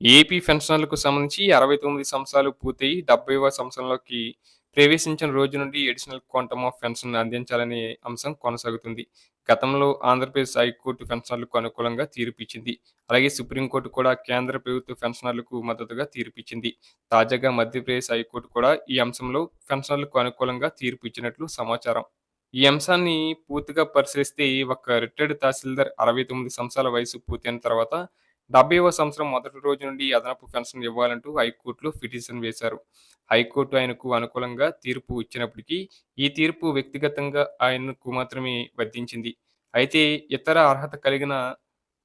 AP పెన్షనర్లకు సంబంధించి అరవై తొమ్మిది సంవత్సరాలు పూర్తయి డెబ్బైవ సంవత్సరంలోకి ప్రవేశించిన రోజు నుండి ఎడిషనల్ క్వాంటమ్ ఆఫ్ పెన్షన్ అందించాలనే అంశం కొనసాగుతుంది. గతంలో ఆంధ్రప్రదేశ్ హైకోర్టు పెన్షనర్లకు అనుకూలంగా తీర్పిచ్చింది. అలాగే సుప్రీంకోర్టు కూడా కేంద్ర ప్రభుత్వ పెన్షనర్లకు మద్దతుగా తీర్పిచ్చింది. తాజాగా మధ్యప్రదేశ్ హైకోర్టు కూడా ఈ అంశంలో పెన్షనర్లకు అనుకూలంగా తీర్పు ఇచ్చినట్లు సమాచారం. ఈ అంశాన్ని పూర్తిగా పరిశీలిస్తే ఒక రిటైర్డ్ తహసీల్దార్ అరవై తొమ్మిది సంవత్సరాల వయసు పూర్తయిన తర్వాత డెబ్బైవ సంవత్సరం మొదటి రోజు నుండి అదనపు పెన్షన్ ఇవ్వాలంటూ హైకోర్టులో పిటిషన్ వేశారు. హైకోర్టు ఆయనకు అనుకూలంగా తీర్పు ఇచ్చినప్పటికీ ఈ తీర్పు వ్యక్తిగతంగా ఆయనకు మాత్రమే వర్తించింది. అయితే ఇతర అర్హత కలిగిన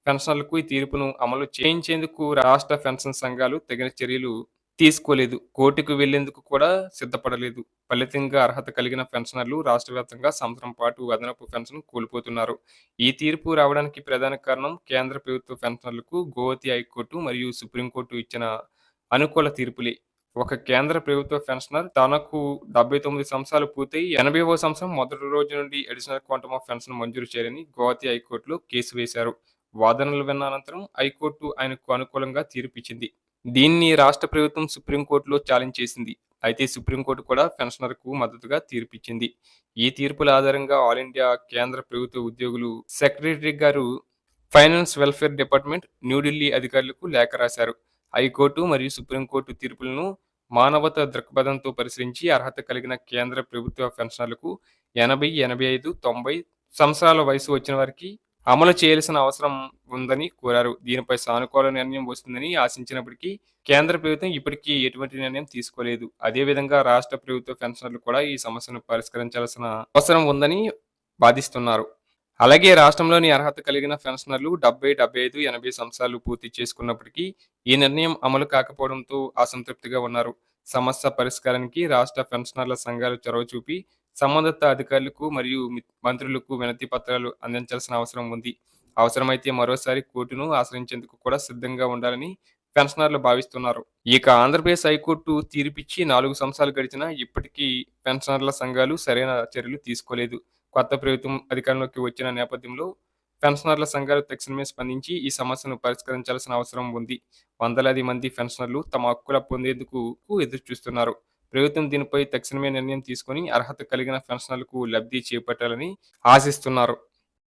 పెన్షన్లకు ఈ తీర్పును అమలు చేయించేందుకు రాష్ట్ర పెన్షన్ సంఘాలు తగిన చర్యలు తీసుకోలేదు. కోర్టుకు వెళ్ళేందుకు కూడా సిద్ధపడలేదు. ఫలితంగా అర్హత కలిగిన పెన్షనర్లు రాష్ట్ర వ్యాప్తంగా సంవత్సరం పాటు అదనపు పెన్షన్ కోల్పోతున్నారు. ఈ తీర్పు రావడానికి ప్రధాన కారణం కేంద్ర ప్రభుత్వ పెన్షనర్లకు గోవతి హైకోర్టు మరియు సుప్రీంకోర్టు ఇచ్చిన అనుకూల తీర్పులే. ఒక కేంద్ర ప్రభుత్వ పెన్షనర్ తనకు డెబ్బై తొమ్మిది సంవత్సరాలు పూర్తయి ఎనభైవ సంవత్సరం మొదటి రోజు నుండి అడిషనల్ క్వాంటమ్ ఆఫ్ పెన్షన్ మంజూరు చేయాలని గోవతి హైకోర్టులో కేసు వేశారు. వాదనలు విన్న అనంతరం హైకోర్టు ఆయనకు అనుకూలంగా తీర్పు ఇచ్చింది దీన్ని రాష్ట్ర ప్రభుత్వం సుప్రీంకోర్టులో ఛాలెంజ్ చేసింది. అయితే సుప్రీంకోర్టు కూడా పెన్షనర్కు మద్దతుగా తీర్పిచ్చింది. ఈ తీర్పుల ఆధారంగా ఆల్ ఇండియా కేంద్ర ప్రభుత్వ ఉద్యోగులు సెక్రటరీ గారు ఫైనాన్స్ వెల్ఫేర్ డిపార్ట్మెంట్ న్యూఢిల్లీ అధికారులకు లేఖ రాశారు. హైకోర్టు మరియు సుప్రీంకోర్టు తీర్పులను మానవత దృక్పథంతో పరిశీలించి అర్హత కలిగిన కేంద్ర ప్రభుత్వ పెన్షనర్లకు ఎనభై ఎనభై ఐదు తొంభై సంవత్సరాల వయసు వచ్చిన వారికి అమలు చేయాల్సిన అవసరం ఉందని కోరారు. దీనిపై సానుకూల నిర్ణయం వస్తుందని ఆశించినప్పటికీ కేంద్ర ప్రభుత్వం ఇప్పటికీ ఎటువంటి నిర్ణయం తీసుకోలేదు. అదేవిధంగా రాష్ట్ర ప్రభుత్వ పెన్షనర్లు కూడా ఈ సమస్యను పరిష్కరించాల్సిన అవసరం ఉందని వాదిస్తున్నారు. అలాగే రాష్ట్రంలోని అర్హత కలిగిన పెన్షనర్లు డెబ్బై డెబ్బై ఐదు ఎనభై సంవత్సరాలు పూర్తి చేసుకున్నప్పటికీ ఈ నిర్ణయం అమలు కాకపోవడంతో అసంతృప్తిగా ఉన్నారు. సమస్య పరిష్కారానికి రాష్ట్ర పెన్షనర్ల సంఘాలు చొరవ చూపి సంబంధిత అధికారులకు మరియు మంత్రులకు వినతి పత్రాలు అందించాల్సిన అవసరం ఉంది. అవసరమైతే మరోసారి కోర్టును ఆశ్రయించేందుకు కూడా సిద్ధంగా ఉండాలని పెన్షనర్లు భావిస్తున్నారు. ఇక ఆంధ్రప్రదేశ్ హైకోర్టు తీర్పిచ్చి నాలుగు సంవత్సరాలు గడిచినా ఇప్పటికీ పెన్షనర్ల సంఘాలు సరైన చర్యలు తీసుకోలేదు. కొత్త ప్రభుత్వం అధికారంలోకి వచ్చిన నేపథ్యంలో పెన్షనర్ల సంఘాలు తక్షణమే స్పందించి ఈ సమస్యను పరిష్కరించాల్సిన అవసరం ఉంది. వందలాది మంది పెన్షనర్లు తమ హక్కుల పొందేందుకు ఎదురు చూస్తున్నారు ప్రభుత్వం దీనిపై తక్షణమే నిర్ణయం తీసుకుని అర్హత కలిగిన పెన్షనర్లకు లబ్ధి చేపట్టాలని ఆశిస్తున్నారు.